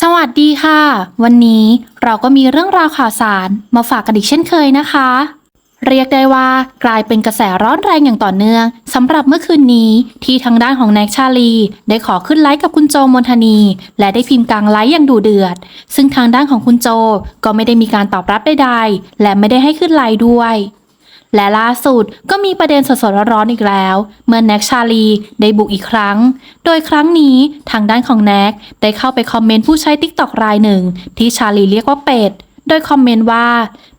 สวัสดีค่ะ วันนี้เราก็มีเรื่องราวข่าวสารมาฝากกันอีกเช่นเคยนะคะ เรียกได้ว่ากลายเป็นกระแสร้อนแรงอย่างต่อเนื่องสำหรับเมื่อคืนนี้ที่ทางด้านของแน็กชาลี ได้ขอขึ้นไลฟ์กับคุณโจมนทนี และได้พิมพ์กลางไลฟ์อย่างดุเดือด ซึ่งทางด้านของคุณโจก็ไม่ได้มีการตอบรับใดๆและไม่ได้ให้ขึ้นไลฟ์ด้วย และล่าสุดก็มีประเด็นสดๆร้อนๆอีกแล้ว เมื่อแน็กชาลีได้บุกอีกครั้ง โดยครั้งนี้ทางด้านของแน็กได้เข้าไปคอมเมนต์ผู้ใช้ติ๊กตอกรายหนึ่ง ที่ชาลีเรียกว่าเป็ด โดยคอมเมนต์ว่า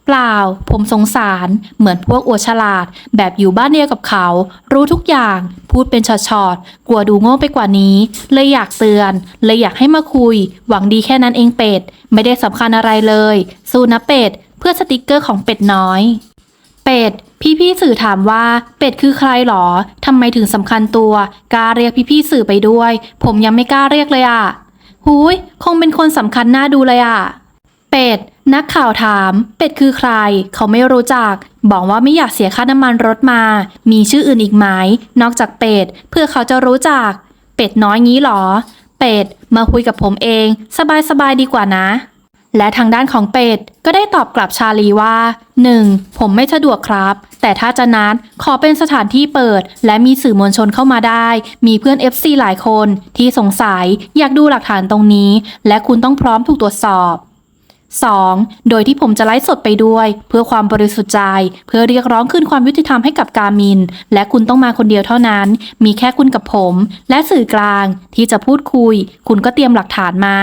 เปล่า ผมสงสาร เหมือนพวกอวดฉลาด แบบอยู่บ้านเดียวกับเขา รู้ทุกอย่าง พูดเป็นช็อตๆกลัวดูโง่ไปกว่านี้ เลยอยากเตือน เลยอยากให้มาคุย หวังดีแค่นั้นเองเป็ด ไม่ได้สำคัญอะไรเลย สู้นะเป็ด เพื่อสติกเกอร์ของเป็ดน้อย เป็ด พี่ๆสื่อถามว่าเป็ดคือใครหรอทำไมถึงสำคัญตัวกล้าเรียกพี่ๆสื่อไปด้วย ผมยังไม่กล้าเรียกเลยอะหุยคงเป็นคนสำคัญน่าดูเลยอะเป็ด นักข่าวถาม เป็ดคือใคร เขาไม่รู้จัก บอกว่าไม่อยากเสียค่าน้ำมันรถมา มีชื่ออื่นอีกไหมนอกจากเป็ด เพื่อเขาจะรู้จัก เป็ดน้อยงี้หรอ เป็ด มาคุยกับผมเอง สบายๆดีกว่านะ และทางด้านของเป็ดก็ได้ตอบกลับชาลีว่า 1. ผมไม่สะดวกครับ แต่ถ้าจะนัดขอเป็นสถานที่เปิด และมีสื่อมวลชนเข้ามาได้ มีเพื่อน FC หลายคนที่สงสัยอยากดูหลักฐานตรงนี้ และคุณต้องพร้อมถูกตรวจสอบ 2. โดยที่ผมจะไลฟ์สดไปด้วย เพื่อความบริสุทธิ์ใจ เพื่อเรียกร้องคืนความยุติธรรมให้กับกามิน และคุณต้องมาคนเดียวเท่านั้น มีแค่คุณกับผม และสื่อกลางที่จะพูดคุย คุณก็เตรียมหลักฐานมา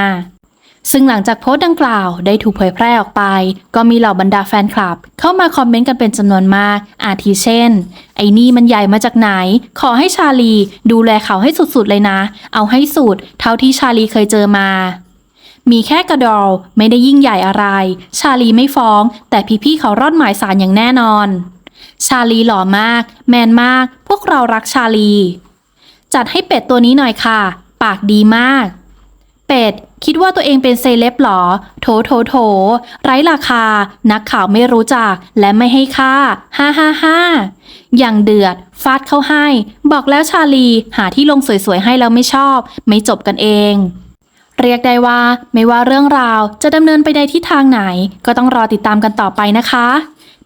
ซึ่งหลังจากโพสต์ดังกล่าวได้ถูกเผยแพร่ออกไป ก็มีเหล่าบรรดาแฟนคลับ เข้ามาคอมเมนต์กันเป็นจำนวนมาก อาทิเช่น ไอ้นี่มันใหญ่มาจากไหน ขอให้ชาลี ดูแลเขาให้สุดๆเลยนะ เอาให้สุด เท่าที่ชาลีเคยเจอมา มีแค่กระดอลไม่ได้ยิ่งใหญ่อะไร ชาลีไม่ฟ้อง แต่พี่ๆเขารอดหมายสารอย่างแน่นอน ชาลีหล่อมาก แมนมาก พวกเรารักชาลี จัดให้เป็ดตัวนี้หน่อยค่ะ ปากดีมาก เป็ด คิดว่าตัวเองเป็นเซเลบหรอ โถโถโถ ไร้ราคา นักข่าวไม่รู้จักและไม่ให้ค่า ฮ่าฮ่าฮ่าอย่างเดือด ฟาดเข้าให้ บอกแล้วชาลี หาที่ลงสวยๆให้แล้วไม่ชอบ ไม่จบกันเองเรียกได้ว่าไม่ว่าเรื่องราวจะดำเนินไปในทิศทางไหน ก็ต้องรอติดตามกันต่อไปนะคะ